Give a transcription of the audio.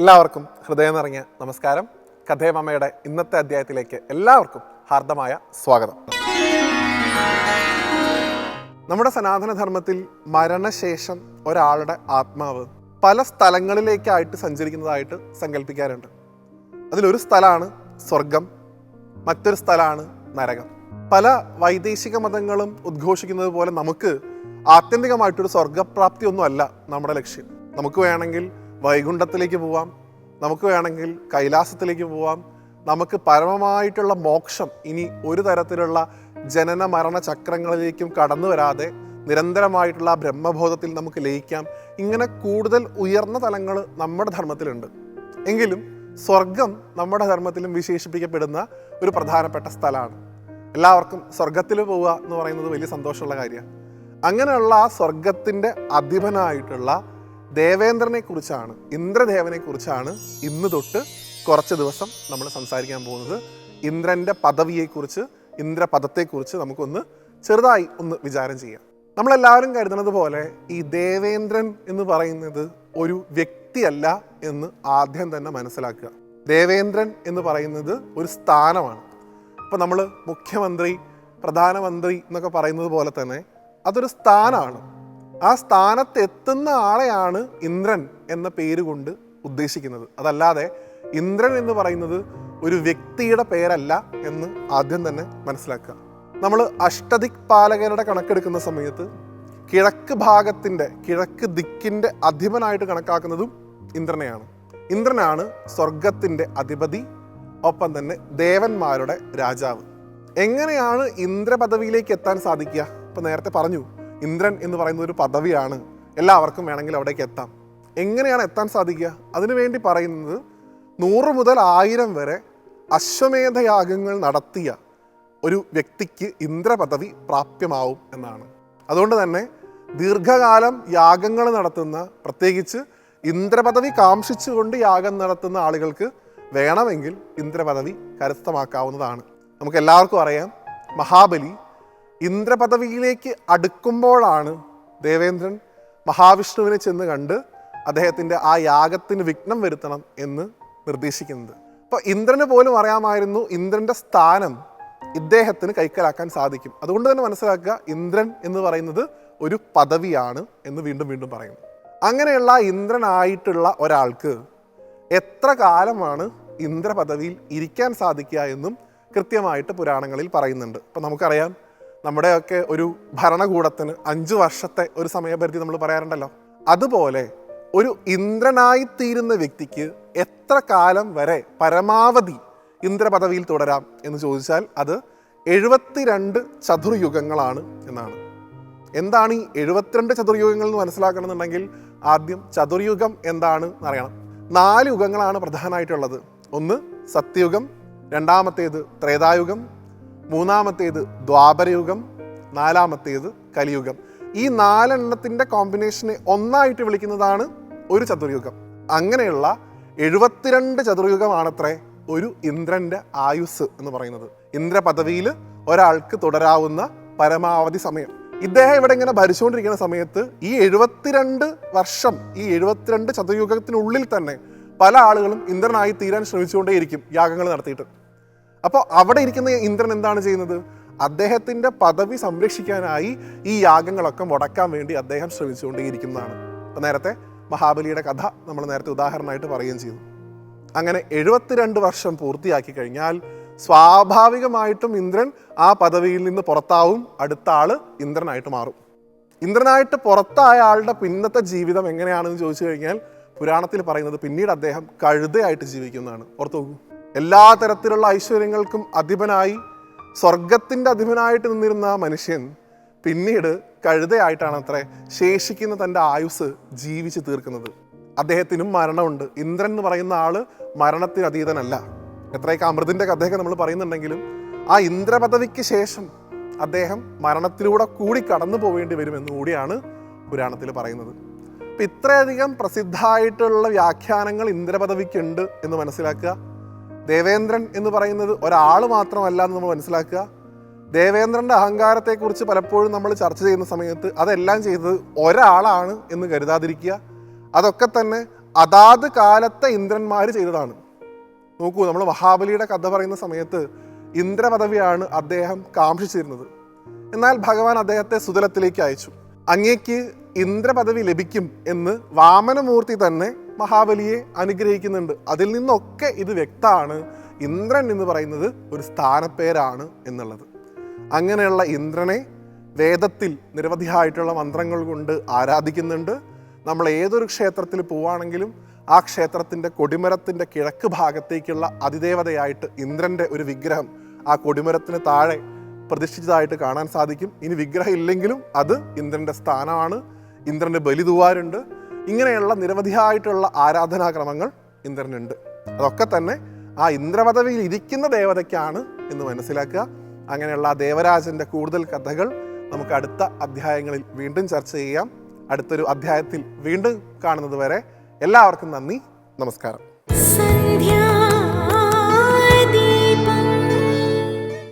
എല്ലാവർക്കും ഹൃദയം നിറഞ്ഞ നമസ്കാരം. കഥേമമ്മയുടെ ഇന്നത്തെ അധ്യായത്തിലേക്ക് എല്ലാവർക്കും ഹാർദമായ സ്വാഗതം. നമ്മുടെ സനാതനധർമ്മത്തിൽ മരണശേഷം ഒരാളുടെ ആത്മാവ് പല സ്ഥലങ്ങളിലേക്കായിട്ട് സഞ്ചരിക്കുന്നതായിട്ട് സങ്കല്പിക്കാറുണ്ട് അതിലൊരു സ്ഥലമാണ് സ്വർഗം മറ്റൊരു സ്ഥലമാണ് നരകം. പല വൈദേശിക മതങ്ങളും ഉദ്ഘോഷിക്കുന്നത് പോലെ നമുക്ക് ആത്യന്തികമായിട്ടൊരു സ്വർഗപ്രാപ്തി ഒന്നുമല്ല നമ്മുടെ ലക്ഷ്യം. നമുക്ക് വേണമെങ്കിൽ വൈകുണ്ഠത്തിലേക്ക് പോവാം. നമുക്ക് വേണമെങ്കിൽ കൈലാസത്തിലേക്ക് പോവാം. നമുക്ക് പരമമായിട്ടുള്ള മോക്ഷം ഇനി ഒരു തരത്തിലുള്ള ജനന മരണ ചക്രങ്ങളിലേക്കും കടന്നു വരാതെ നിരന്തരമായിട്ടുള്ള ബ്രഹ്മബോധത്തിൽ നമുക്ക് ലയിക്കാം. ഇങ്ങനെ കൂടുതൽ ഉയർന്ന തലങ്ങൾ നമ്മുടെ ധർമ്മത്തിലുണ്ട്. എങ്കിലും സ്വർഗം നമ്മുടെ ധർമ്മത്തിലും വിശേഷിപ്പിക്കപ്പെടുന്ന ഒരു പ്രധാനപ്പെട്ട സ്ഥലമാണ്. എല്ലാവർക്കും സ്വർഗത്തിൽ പോവുക എന്ന് പറയുന്നത് വലിയ സന്തോഷമുള്ള കാര്യമാണ്. അങ്ങനെയുള്ള ആ സ്വർഗത്തിന്റെ അധിപനായിട്ടുള്ള ദേവേന്ദ്രനെ കുറിച്ചാണ് ഇന്ദ്രദേവനെ കുറിച്ചാണ് ഇന്ന് തൊട്ട് കുറച്ച് ദിവസം നമ്മൾ സംസാരിക്കാൻ പോകുന്നത്. ഇന്ദ്രന്റെ പദവിയെക്കുറിച്ച് ഇന്ദ്രപദത്തെക്കുറിച്ച് നമുക്കൊന്ന് ചെറുതായി ഒന്ന് വിചാരം ചെയ്യാം. നമ്മളെല്ലാവരും കരുതുന്നത് പോലെ ഈ ദേവേന്ദ്രൻ എന്ന് പറയുന്നത് ഒരു വ്യക്തിയല്ല എന്ന് ആദ്യം തന്നെ മനസ്സിലാക്കുക. ദേവേന്ദ്രൻ എന്ന് പറയുന്നത് ഒരു സ്ഥാനമാണ്. ഇപ്പം നമ്മൾ മുഖ്യമന്ത്രി പ്രധാനമന്ത്രി എന്നൊക്കെ പറയുന്നത് പോലെ തന്നെ അതൊരു സ്ഥാനമാണ്. ആ സ്ഥാനത്തെത്തുന്ന ആളെയാണ് ഇന്ദ്രൻ എന്ന പേര് കൊണ്ട് ഉദ്ദേശിക്കുന്നത്. അതല്ലാതെ ഇന്ദ്രൻ എന്ന് പറയുന്നത് ഒരു വ്യക്തിയുടെ പേരല്ല എന്ന് ആദ്യം തന്നെ മനസ്സിലാക്കുക. നമ്മൾ അഷ്ടദിക് പാലകരുടെ കണക്കെടുക്കുന്ന സമയത്ത് കിഴക്ക് ഭാഗത്തിന്റെ കിഴക്ക് ദിക്കിന്റെ അധിപനായിട്ട് കണക്കാക്കുന്നതും ഇന്ദ്രനെയാണ്. ഇന്ദ്രനാണ് സ്വർഗത്തിന്റെ അധിപതി ഒപ്പം തന്നെ ദേവന്മാരുടെ രാജാവ്. എങ്ങനെയാണ് ഇന്ദ്രപദവിയിലേക്ക് എത്താൻ സാധിക്കുക? ഇപ്പം നേരത്തെ പറഞ്ഞു ഇന്ദ്രൻ എന്ന് പറയുന്ന ഒരു പദവിയാണ് എല്ലാവർക്കും വേണമെങ്കിൽ അവിടേക്ക് എത്താം. എങ്ങനെയാണ് എത്താൻ സാധിക്കുക? അതിനുവേണ്ടി പറയുന്നത് നൂറ് മുതൽ ആയിരം വരെ അശ്വമേധയാഗങ്ങൾ നടത്തിയ ഒരു വ്യക്തിക്ക് ഇന്ദ്രപദവി പ്രാപ്യമാവും എന്നാണ്. അതുകൊണ്ട് തന്നെ ദീർഘകാലം യാഗങ്ങൾ നടത്തുന്ന പ്രത്യേകിച്ച് ഇന്ദ്രപദവി കാംക്ഷിച്ചുകൊണ്ട് യാഗം നടത്തുന്ന ആളുകൾക്ക് വേണമെങ്കിൽ ഇന്ദ്രപദവി കരസ്ഥമാക്കാവുന്നതാണ്. നമുക്ക് എല്ലാവർക്കും അറിയാം മഹാബലി ഇന്ദ്രപദവിയിലേക്ക് അടുക്കുമ്പോഴാണ് ദേവേന്ദ്രൻ മഹാവിഷ്ണുവിനെ ചെന്ന് കണ്ട് അദ്ദേഹത്തിന്റെ ആ യാഗത്തിന് വിഘ്നം വരുത്തണം എന്ന് നിർദ്ദേശിക്കുന്നത്. അപ്പോൾ ഇന്ദ്രന് പോലും അറിയാമായിരുന്നു ഇന്ദ്രന്റെ സ്ഥാനം ഇദ്ദേഹത്തിന് കൈക്കലാക്കാൻ സാധിക്കും. അതുകൊണ്ട് തന്നെ മനസ്സിലാക്കുക ഇന്ദ്രൻ എന്ന് പറയുന്നത് ഒരു പദവിയാണ് എന്ന് വീണ്ടും വീണ്ടും പറയുന്നു. അങ്ങനെയുള്ള ഇന്ദ്രനായിട്ടുള്ള ഒരാൾക്ക് എത്ര കാലമാണ് ഇന്ദ്രപദവിയിൽ ഇരിക്കാൻ സാധിക്കുക എന്നും കൃത്യമായിട്ട് പുരാണങ്ങളിൽ പറയുന്നുണ്ട്. അപ്പം നമുക്കറിയാം നമ്മുടെയൊക്കെ ഒരു ഭരണകൂടത്തിന് അഞ്ച് വർഷത്തെ ഒരു സമയപരിധി നമ്മൾ പറയാറുണ്ടല്ലോ. അതുപോലെ ഒരു ഇന്ദ്രനായി തീരുന്ന വ്യക്തിക്ക് എത്ര കാലം വരെ പരമാവധി ഇന്ദ്രപദവിയിൽ തുടരാം എന്ന് ചോദിച്ചാൽ അത് എഴുപത്തിരണ്ട് ചതുർയുഗങ്ങളാണ് എന്നാണ്. എന്താണ് ഈ എഴുപത്തിരണ്ട് ചതുർയുഗങ്ങൾ എന്ന് മനസ്സിലാക്കണമെന്നുണ്ടെങ്കിൽ ആദ്യം ചതുർയുഗം എന്താണ് എന്നറിയണം നാല് യുഗങ്ങളാണ് പ്രധാനമായിട്ടുള്ളത്. ഒന്ന് സത്യയുഗം രണ്ടാമത്തേത് ത്രേതായുഗം മൂന്നാമത്തേത് ദ്വാപരയുഗം നാലാമത്തേത് കലിയുഗം. ഈ നാലെണ്ണത്തിന്റെ കോമ്പിനേഷനെ ഒന്നായിട്ട് വിളിക്കുന്നതാണ് ഒരു ചതുർയുഗം. അങ്ങനെയുള്ള എഴുപത്തിരണ്ട് ചതുർയുഗമാണത്രേ ഒരു ഇന്ദ്രന്റെ ആയുസ് എന്ന് പറയുന്നത്. ഇന്ദ്ര പദവിയിൽ ഒരാൾക്ക് തുടരാവുന്ന പരമാവധി സമയം. ഇദ്ദേഹം ഇവിടെ ഇങ്ങനെ ഭരിച്ചുകൊണ്ടിരിക്കുന്ന സമയത്ത് ഈ എഴുപത്തിരണ്ട് വർഷം ഈ എഴുപത്തിരണ്ട് ചതുർയുഗത്തിനുള്ളിൽ തന്നെ പല ആളുകളും ഇന്ദ്രനായി തീരാൻ ശ്രമിച്ചുകൊണ്ടേയിരിക്കും യാഗങ്ങൾ നടത്തിയിട്ട്. അപ്പോൾ അവിടെ ഇരിക്കുന്ന ഇന്ദ്രൻ എന്താണ് ചെയ്യുന്നത്? അദ്ദേഹത്തിന്റെ പദവി സംരക്ഷിക്കാനായി ഈ യാഗങ്ങളൊക്കെ മുടക്കാൻ വേണ്ടി അദ്ദേഹം ശ്രമിച്ചുകൊണ്ടേയിരിക്കുന്നതാണ്. അപ്പം നേരത്തെ മഹാബലിയുടെ കഥ നമ്മൾ നേരത്തെ ഉദാഹരണമായിട്ട് പറയുകയും ചെയ്തു. അങ്ങനെ എഴുപത്തിരണ്ട് വർഷം പൂർത്തിയാക്കി കഴിഞ്ഞാൽ സ്വാഭാവികമായിട്ടും ഇന്ദ്രൻ ആ പദവിയിൽ നിന്ന് പുറത്താവും അടുത്ത ആൾ ഇന്ദ്രനായിട്ട് മാറും. ഇന്ദ്രനായിട്ട് പുറത്തായ ആളുടെ പിന്നത്തെ ജീവിതം എങ്ങനെയാണെന്ന് ചോദിച്ചു കഴിഞ്ഞാൽ പുരാണത്തിൽ പറയുന്നത് പിന്നീട് അദ്ദേഹം കഴുതയായിട്ട് ജീവിക്കുന്നതാണ്. ഓർത്തു നോക്കൂ. എല്ലാ തരത്തിലുള്ള ഐശ്വര്യങ്ങൾക്കും അധിപനായി സ്വർഗത്തിന്റെ അധിപനായിട്ട് നിന്നിരുന്ന മനുഷ്യൻ പിന്നീട് കഴുതയായിട്ടാണ് അത്രേ ശേഷിക്കുന്ന തന്റെ ആയുസ് ജീവിച്ച് തീർക്കുന്നത്. അദ്ദേഹത്തിനും മരണമുണ്ട്. ഇന്ദ്രൻ എന്ന് പറയുന്ന ആൾ മരണത്തിന് അതീതനല്ല. എത്രയൊക്കെ അമൃതിന്റെ കഥയൊക്കെ നമ്മൾ പറയുന്നുണ്ടെങ്കിലും ആ ഇന്ദ്രപദവിക്ക് ശേഷം അദ്ദേഹം മരണത്തിലൂടെ കൂടി കടന്നു പോവേണ്ടി വരുമെന്ന് കൂടിയാണ് പുരാണത്തിൽ പറയുന്നത്. അപ്പം ഇത്രയധികം പ്രസിദ്ധമായിട്ടുള്ള വ്യാഖ്യാനങ്ങൾ ഇന്ദ്രപദവിക്കുണ്ട് എന്ന് മനസ്സിലാക്കുക. ദേവേന്ദ്രൻ എന്ന് പറയുന്നത് ഒരാൾ മാത്രമല്ല എന്ന് നമ്മൾ മനസ്സിലാക്കുക. ദേവേന്ദ്രന്റെ അഹങ്കാരത്തെക്കുറിച്ച് പലപ്പോഴും നമ്മൾ ചർച്ച ചെയ്യുന്ന സമയത്ത് അതെല്ലാം ചെയ്തത് ഒരാളാണ് എന്ന് കരുതാതിരിക്കുക. അതൊക്കെ തന്നെ അതാത് കാലത്തെ ഇന്ദ്രന്മാർ ചെയ്തതാണ്. നോക്കൂ നമ്മൾ മഹാബലിയുടെ കഥ പറയുന്ന സമയത്ത് ഇന്ദ്രപദവിയാണ് അദ്ദേഹം കാംക്ഷിച്ചിരുന്നത്. എന്നാൽ ഭഗവാൻ അദ്ദേഹത്തെ സുതലത്തിലേക്ക് അയച്ചു. അങ്ങേക്ക് ഇന്ദ്രപദവി ലഭിക്കും എന്ന് വാമനമൂർത്തി തന്നെ മഹാബലിയെ അനുഗ്രഹിക്കുന്നുണ്ട്. അതിൽ നിന്നൊക്കെ ഇത് വ്യക്തമാണ്. ഇന്ദ്രൻ എന്ന് പറയുന്നത് ഒരു സ്ഥാനപ്പേരാണ് എന്നുള്ളത്. അങ്ങനെയുള്ള ഇന്ദ്രനെ വേദത്തിൽ നിരവധിയായിട്ടുള്ള മന്ത്രങ്ങൾ കൊണ്ട് ആരാധിക്കുന്നുണ്ട്. നമ്മൾ ഏതൊരു ക്ഷേത്രത്തിൽ പോവുകയാണെങ്കിലും ആ ക്ഷേത്രത്തിന്റെ കൊടിമരത്തിന്റെ കിഴക്ക് ഭാഗത്തേക്കുള്ള അതിദേവതയായിട്ട് ഇന്ദ്രന്റെ ഒരു വിഗ്രഹം ആ കൊടിമരത്തിന് താഴെ പ്രതിഷ്ഠിച്ചതായിട്ട് കാണാൻ സാധിക്കും. ഇനി വിഗ്രഹം ഇല്ലെങ്കിലും അത് ഇന്ദ്രന്റെ സ്ഥാനമാണ്. ഇന്ദ്രന്റെ ബലി തൂവാറുണ്ട് ഇങ്ങനെയുള്ള നിരവധിയായിട്ടുള്ള ആരാധനാക്രമങ്ങൾ ഇന്ദ്രനുണ്ട്. അതൊക്കെ തന്നെ ആ ഇന്ദ്രപദവിയിൽ ഇരിക്കുന്ന ദേവതയ്ക്കാണ് എന്ന് മനസ്സിലാക്കുക. അങ്ങനെയുള്ള ആ ദേവരാജന്റെ കൂടുതൽ കഥകൾ നമുക്ക് അടുത്ത അധ്യായങ്ങളിൽ വീണ്ടും ചർച്ച ചെയ്യാം. അടുത്തൊരു അധ്യായത്തിൽ വീണ്ടും കാണുന്നത് വരെ എല്ലാവർക്കും നന്ദി. നമസ്കാരം.